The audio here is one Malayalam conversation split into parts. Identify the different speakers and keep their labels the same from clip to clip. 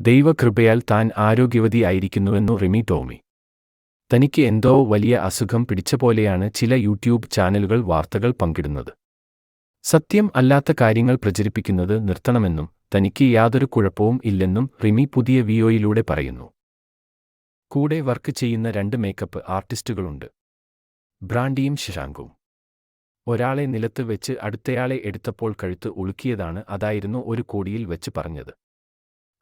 Speaker 1: ദൈവകൃപയാൽ താൻ ആരോഗ്യവതിയായിരിക്കുന്നുവെന്നു റിമി ടോമി. തനിക്ക് എന്തോ വലിയ അസുഖം പിടിച്ച പോലെയാണ് ചില യൂട്യൂബ് ചാനലുകൾ വാർത്തകൾ പങ്കിടുന്നത്. സത്യം അല്ലാത്ത കാര്യങ്ങൾ പ്രചരിപ്പിക്കുന്നത് നിർത്തണമെന്നും തനിക്ക് യാതൊരു കുഴപ്പവും ഇല്ലെന്നും റിമി പുതിയ വിയോയിലൂടെ പറയുന്നു. കൂടെ വർക്ക് ചെയ്യുന്ന രണ്ട് മേക്കപ്പ് ആർട്ടിസ്റ്റുകളുണ്ട്. ബ്രാൻഡിയും ശശാങ്കും. ഒരാളെ നിലത്ത് വെച്ച് അടുത്തയാളെ എടുത്തപ്പോൾ കഴുത്ത് ഉളുക്കിയതാണ് അതായിരുന്നു ഒരു കോടിയിൽ വെച്ച് പറഞ്ഞത്.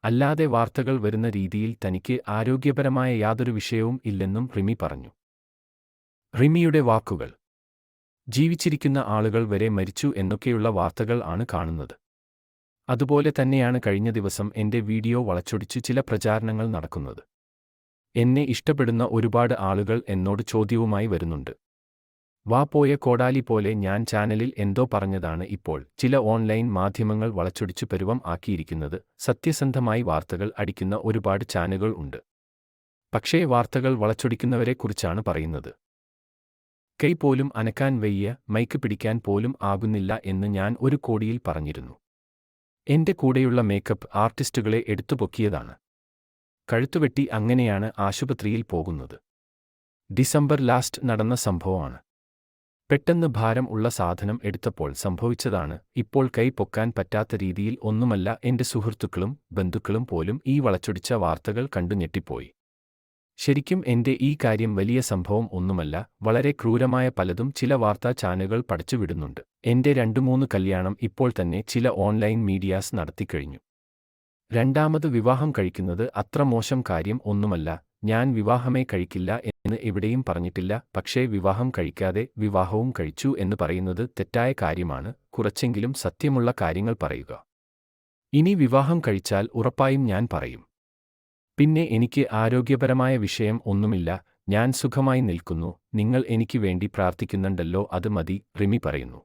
Speaker 1: അല്ലാതെ വാർത്തകൾ വരുന്ന രീതിയിൽ തനിക്ക് ആരോഗ്യപരമായ യാതൊരു വിഷയവും ഇല്ലെന്നും റിമി പറഞ്ഞു. റിമിയുടെ വാക്കുകൾ ജീവിച്ചിരിക്കുന്ന ആളുകൾ വരെ മരിച്ചു എന്നൊക്കെയുള്ള വാർത്തകൾ ആണ് കാണുന്നത്. അതുപോലെ തന്നെയാണ് കഴിഞ്ഞ ദിവസം എന്റെ വീഡിയോ വളച്ചൊടിച്ച് ചില പ്രചാരണങ്ങൾ നടക്കുന്നത്. എന്നെ ഇഷ്ടപ്പെടുന്ന ഒരുപാട് ആളുകൾ എന്നോട് ചോദ്യവുമായി വരുന്നുണ്ട്. വാ പോയ കോടാലി പോലെ ഞാൻ ചാനലിൽ എന്തോ പറഞ്ഞതാണ് ഇപ്പോൾ ചില ഓൺലൈൻ മാധ്യമങ്ങൾ വളച്ചൊടിച്ചു പരുവം ആക്കിയിരിക്കുന്നത് സത്യസന്ധമായി വാർത്തകൾ അടിക്കുന്ന ഒരുപാട് ചാനലുകൾ ഉണ്ട്. പക്ഷേ വാർത്തകൾ വളച്ചൊടിക്കുന്നവരെക്കുറിച്ചാണ് പറയുന്നത്. കൈ പോലും അനക്കാൻ വയ്യ മൈക്ക് പിടിക്കാൻ പോലും ആകുന്നില്ല എന്ന് ഞാൻ ഒരു കോടിയിൽ പറഞ്ഞിരുന്നു. എന്റെ കൂടെയുള്ള മേക്കപ്പ് ആർട്ടിസ്റ്റുകളെ എടുത്തുപൊക്കിയതാണ് കഴുത്തുവെട്ടി അങ്ങനെയാണ് ആശുപത്രിയിൽ പോകുന്നത്. ഡിസംബർ ലാസ്റ്റ് നടന്ന സംഭവമാണ്. പെട്ടെന്ന് ഭാരം ഉള്ള സാധനം എടുത്തപ്പോൾ സംഭവിച്ചതാണ്. ഇപ്പോൾ കൈ പൊക്കാൻ പറ്റാത്ത രീതിയിൽ ഒന്നുമല്ല എന്റെ സുഹൃത്തുക്കളും ബന്ധുക്കളും പോലും ഈ വളച്ചൊടിച്ച വാർത്തകൾ കണ്ടു ഞെട്ടിപ്പോയി. ശരിക്കും എന്റെ ഈ കാര്യം വലിയ സംഭവം ഒന്നുമല്ല വളരെ ക്രൂരമായ പലതും ചില വാർത്താ ചാനലുകൾ പടച്ചുവിടുന്നുണ്ട് എന്റെ രണ്ടു മൂന്ന് കല്യാണം ഇപ്പോൾ തന്നെ ചില ഓൺലൈൻ മീഡിയാസ് നടത്തിക്കഴിഞ്ഞു രണ്ടാമത് വിവാഹം കഴിക്കുന്നത് അത്ര മോശം കാര്യം ഒന്നുമല്ല ഞാൻ വിവാഹമേ കഴിക്കില്ല എന്ന് എവിടെയും പറഞ്ഞിട്ടില്ല. പക്ഷേ വിവാഹം കഴിക്കാതെ വിവാഹവും കഴിച്ചു എന്ന് പറയുന്നത് തെറ്റായ കാര്യമാണ്. കുറച്ചെങ്കിലും സത്യമുള്ള കാര്യങ്ങൾ പറയുക. ഇനി വിവാഹം കഴിച്ചാൽ ഉറപ്പായും ഞാൻ പറയും. പിന്നെ എനിക്ക് ആരോഗ്യപരമായ വിഷയം ഒന്നുമില്ല. ഞാൻ സുഖമായി നിൽക്കുന്നു. നിങ്ങൾ എനിക്ക് വേണ്ടി പ്രാർത്ഥിക്കുന്നുണ്ടല്ലോ. അത് മതി. റിമി പറയുന്നു.